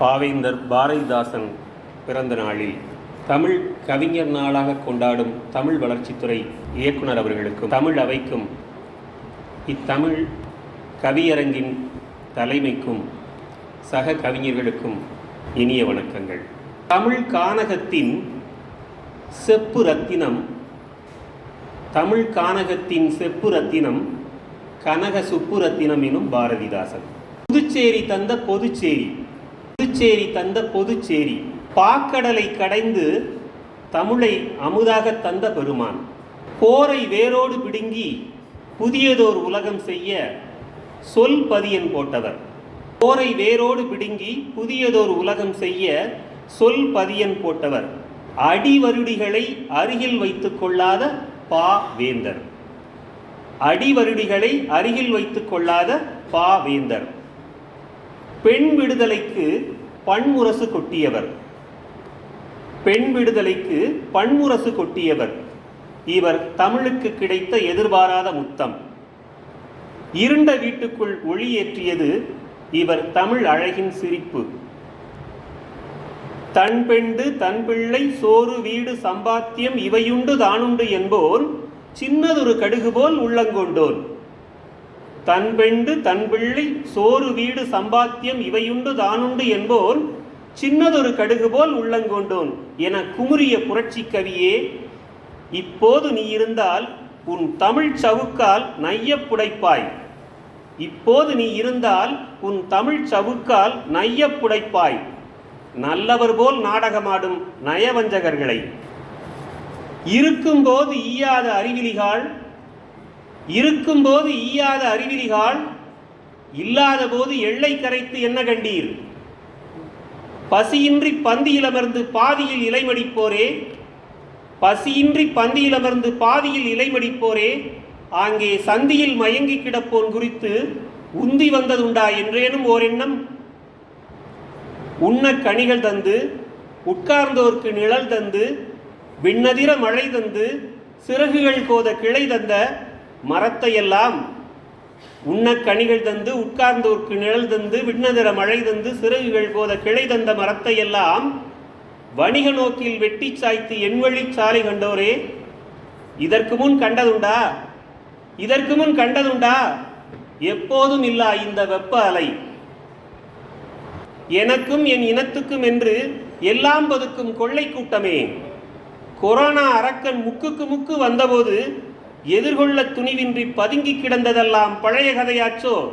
பாவேந்தர் பாரதிதாசன் பிறந்த நாளில் தமிழ் கவிஞர் நாளாக கொண்டாடும் தமிழ் வளர்ச்சித்துறை இயக்குனர் அவர்களுக்கும் தமிழ் அவைக்கும் இத்தமிழ் கவியரங்கின் தலைமைக்கும் சக கவிஞர்களுக்கும் இனிய வணக்கங்கள். தமிழ் கானகத்தின் செப்பு ரத்தினம் தமிழ் கானகத்தின் செப்பு ரத்தினம் கனக சுப்பு ரத்தினம் எனும் பாரதிதாசன். புதுச்சேரி தந்த பொதுச்சேரி. புதுச்சேரி தந்த பொதுச்சேரி. பாக்கடலை கடைந்து தமிழை அமுதாக தந்த பெருமான். போரை வேரோடு பிடுங்கி புதியதோர் உலகம் செய்ய சொல் பதியன் போட்டவர். போரை வேரோடு பிடுங்கி புதியதோர் உலகம் செய்ய சொல் பதியன் போட்டவர். அடிவருடிகளை அருகில் வைத்துக் கொள்ளாத பா வேந்தர். அடிவருடிகளை அருகில் வைத்துக் கொள்ளாத பா வேந்தர். பெண் விடுதலைக்கு பன்முரசு கொட்டியவர். பெண் விடுதலைக்கு பன்முரசு கொட்டியவர். இவர் தமிழுக்கு கிடைத்த எதிர்பாராத முத்தம். இருண்ட வீட்டுக்குள் ஒளியேற்றியது இவர் தமிழ் அழகின் சிரிப்பு. தன் பெண்டு தன் பிள்ளை சோறு வீடு சம்பாத்தியம் இவையுண்டு தானுண்டு என்போர் சின்னதொரு கடுகு போல் உள்ளங்கொண்டோன் தன் பெண்டு தன் பிள்ளை சோறு வீடு சம்பாத்தியம் இவையுண்டு தானுண்டு என்போர் சின்னதொரு கடுகு போல் உள்ளங்கொண்டோன் என குமுறிய புரட்சி கவியே இப்போது நீ இருந்தால் உன் தமிழ் சவுக்கால் நையப் புடைப்பாய். இப்போது நீ இருந்தால் உன் தமிழ் சவுக்கால் நையப் புடைப்பாய். நல்லவர் போல் நாடகமாடும் நயவஞ்சகர்களை. இருக்கும்போது ஈயாத அறிவிலிகாள் இருக்கும்போது ஈயாத அறிவிலிகால் இல்லாத போது எல்லை கரைத்து என்ன கண்டீர்? பசியின்றி பந்தியில் அமர்ந்து பாதியில் இலைமடிப்போரே பசியின்றி பந்தியில் அமர்ந்து பாதியில் இலைமடிப்போரே ஆங்கே சந்தியில் மயங்கி கிடப்போன் குறித்து உந்தி வந்ததுண்டா என்றேனும் ஓர் எண்ணம் உண்ண கனிகள் தந்து உட்கார்ந்தோர்க்கு நிழல் தந்து விண்ணதிர மழை தந்து சிறகுகள் கோத கிளை தந்த மரத்தையெல்லாம் உண்ண கனிகள் தந்து உட்கார்ந்தோர்க்கு நிழல் தந்து விண்ணதிர மழை தந்து சிறகுகள் போத கிளை தந்த மரத்தையெல்லாம் வணிக நோக்கில் வெட்டி சாய்த்து எண்வழி சாலை கண்டோரே இதற்கு முன் கண்டதுண்டா? இதற்கு முன் கண்டதுண்டா? எப்போதும் இல்லா இந்த வெப்ப அலை. எனக்கும் என் இனத்துக்கும் என்று எல்லாம் பதுக்கும் கொள்ளை கூட்டமே. கொரோனா அரக்கன் முக்குக்கு முக்கு வந்தபோது எதிர்கொள்ள துணிவின்றி பதுங்கி கிடந்ததெல்லாம் பழைய கதையாச்சோ?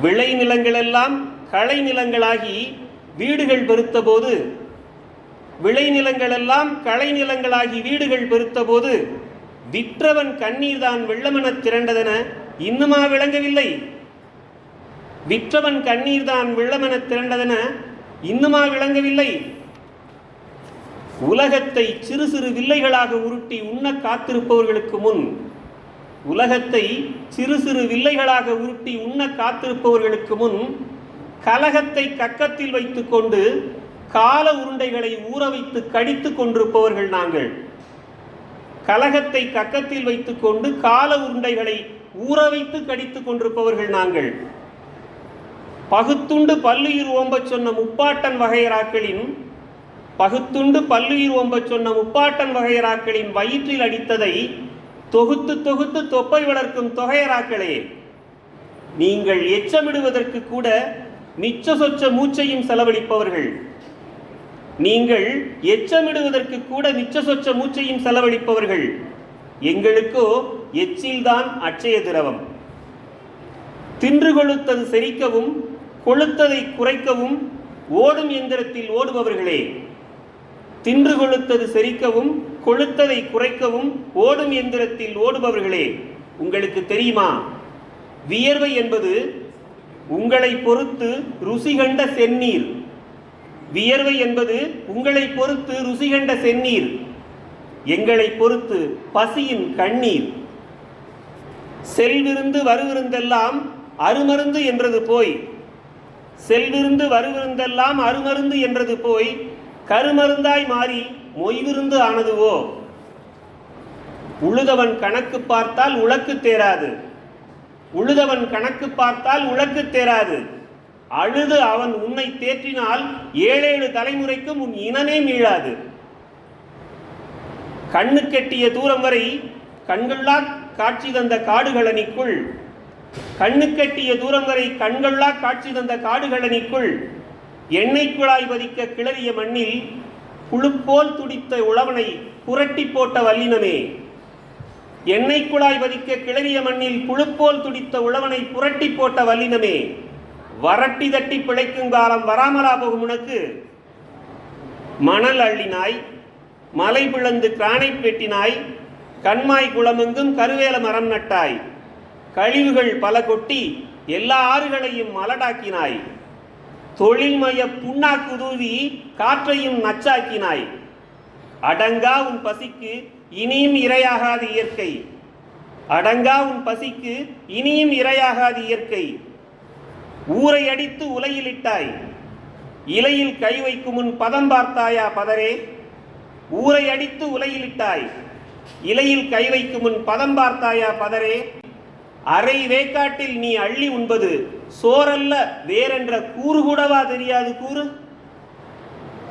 விளை நிலங்களெல்லாம் களை நிலங்களாகி வீடுகள் பெருத்தபோது விளை நிலங்களெல்லாம் களை நிலங்களாகி வீடுகள் பெருத்தபோது விற்றவன் கண்ணீர் தான் வெள்ளமென திரண்டதென இன்னுமா விளங்கவில்லை? விற்றவன் கண்ணீர் தான் வெள்ளமென திரண்டதென இன்னுமா விளங்கவில்லை? உலகத்தை சிறு சிறு வில்லைகளாக உருட்டி உண்ண காத்திருப்பவர்களுக்கு முன் உலகத்தை சிறு சிறு வில்லைகளாக உருட்டி உண்ண காத்திருப்பவர்களுக்கு முன் கலகத்தை கக்கத்தில் வைத்துக்கொண்டு கால உருண்டைகளை ஊற வைத்து கடித்து கொண்டிருப்பவர்கள் நாங்கள். கலகத்தை கக்கத்தில் வைத்துக்கொண்டு கால உருண்டைகளை ஊற வைத்து கடித்து கொண்டிருப்பவர்கள் நாங்கள். பகுத்துண்டு பல்லுயிர் ஓம்பச் சொன்ன முப்பாட்டன் வகையராக்களின் பகுத்துண்டு பல்லுயிர் ஓம்பச் சொன்ன முப்பாட்டன் வகையராக்களின் வயிற்றில் அடித்ததை தொகுத்து தொகுத்து தொப்பை வளர்க்கும் தொகையராக்களே நீங்கள் எச்சமிடுவதற்கு கூட மிச்ச சொச்ச மூச்சையும் செலவழிப்பவர்கள். நீங்கள் எச்சமிடுவதற்கு கூட மிச்ச சொச்ச மூச்சையும் செலவழிப்பவர்கள். எங்களுக்கோ எச்சில்தான் அச்சய திரவம். தின்று கொளுத்தது செரிக்கவும் கொளுத்ததை குறைக்கவும் ஓடும் எந்திரத்தில் ஓடுபவர்களே தின்று கொளுத்தது செரிக்கவும் கொளுத்ததை குறைக்கவும் ஓடும் எந்திரத்தில் ஓடுபவர்களே உங்களுக்கு தெரியுமா? வியர்வை என்பது உங்களை பொறுத்து ருசி கண்ட செந்நீர். வியர்வை என்பது உங்களை பொறுத்து ருசி கண்ட செந்நீர். எங்களை பொறுத்து பசியின் கண்ணீர். செல்விருந்து வருவிருந்தெல்லாம் அருமருந்து என்றது போய் செல்விருந்து வருவிருந்தெல்லாம் அருமருந்து என்றது போய் கருமருந்தாய் மாறி மொய்விருந்து ஆனதுவோ? உழுதவன் கணக்கு பார்த்தால் உழக்கு தேராது. உழுதவன் கணக்கு பார்த்தால் உழக்கு தேராது. அழுது அவன் உன்னை தேற்றினால் ஏழேழு தலைமுறைக்கும் உன் இனமே மீளாது. கண்ணு கெட்டிய தூரம் வரை கண்கொள்ளா காட்சி தந்த காடுகளனிக்குள் கண்ணு கெட்டிய தூரம் வரை கண்கொள்ளா காட்சி தந்த காடுகளனிக்குள் எண்ணெய் குழாய் பதிக்க கிளறிய மண்ணில் புழுப்போல் துடித்த உழவனை புரட்டி போட்ட வல்லினமே எண்ணெய் குழாய் பதிக்க கிளறிய மண்ணில் புழுப்போல் துடித்த உழவனை புரட்டி போட்ட வல்லினமே வரட்டி தட்டி பிழைக்கும் காலம் வராமலா போகும் உனக்கு. மணல் அள்ளினாய் மலை பிளந்து கிரானை பெட்டினாய் கண்மாய் குளமெங்கும் கருவேல மரம் நட்டாய். கழிவுகள் பல கொட்டி எல்லா ஆறுகளையும் மலடாக்கினாய். தொழில்மய புண்ணாக்குதூவி காற்றையும் நச்சாக்கினாய். அடங்கா உன் பசிக்கு இனியும் இரையாகாது இயற்கை. அடங்கா உன் பசிக்கு இனியும் இரையாகாது இயற்கை. ஊரை அடித்து உலையிலிட்டாய். இலையில் கை வைக்கும் முன் பதம் பார்த்தாயா பதரே? ஊரை அடித்து உலையிலிட்டாய். இலையில் கை வைக்கும் முன் பதம் பார்த்தாயா பதரே? அரை வேக்காட்டில் நீ அள்ளி உண்பது சோறல்ல வேறென்ற கூறு கூடவா தெரியாது கூறு?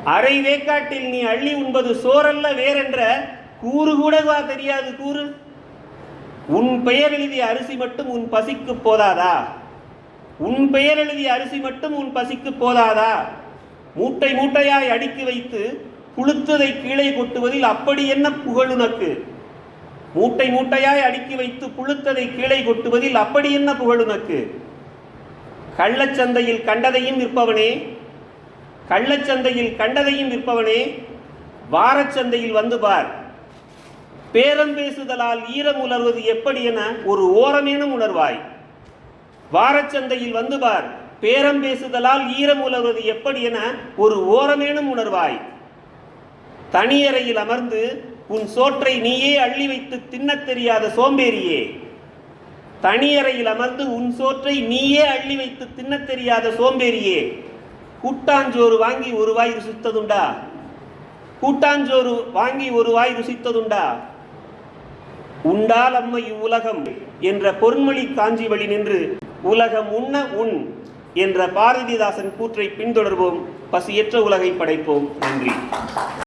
அரை வேக்காட்டில் நீ அள்ளி உண்பது சோறல்ல வேறென்ற கூறு கூடவா தெரியாது கூறு? உன் பெயர் எழுதிய அரிசி மட்டும் உன் பசிக்கு போதாதா? உன் பெயர் எழுதிய அரிசி மட்டும் உன் பசிக்கு போதாதா? மூட்டை மூட்டையாய் அடுக்கி வைத்து புழுத்ததை கீழே கொட்டுவதில் அப்படி என்ன புகழ் உனக்கு? மூட்டை மூட்டையாய் அடுக்கி வைத்து புழுத்ததை கீழே கொட்டுவதில் அப்படி என்ன புகழ் உனக்கு? கள்ளச்சந்தையில் கண்டதையும் விற்பவனே கள்ளச்சந்தையில் கண்டதையும் விற்பவனே வாரச்சந்தையில் வந்து பார். பேரம் பேசுதலால் ஈரம் உணர்வது எப்படி என ஒரு ஓரமேனும் உணர்வாய். வாரச்சந்தையில் வந்து பார். பேரம் பேசுதலால் ஈரம் உலர்வது எப்படி என ஒரு ஓரமேனும் உணர்வாய். தனியறையில் அமர்ந்து உன் சோற்றை நீயே அள்ளி வைத்து தின்னத் தெரியாத சோம்பேறியே. தனியறையில் அமர்ந்து உன் சோற்றை நீயே அள்ளி வைத்து தின்னத் தெரியாத சோம்பேறியே. கூட்டாஞ்சோறு வாங்கி ஒரு வாய் ருசித்ததுண்டா? கூட்டாஞ்சோறு வாங்கி ஒரு வாய் ருசித்ததுண்டா? உண்டால் அம்மை இவ்வுலகம் என்ற பொன்மொழி காஞ்சி வழி நின்று உலகம் உண்ண உண் என்ற பாரதிதாசன் கூற்றை பின்தொடர்வோம். பசியற்ற உலகை படைப்போம். நன்றி.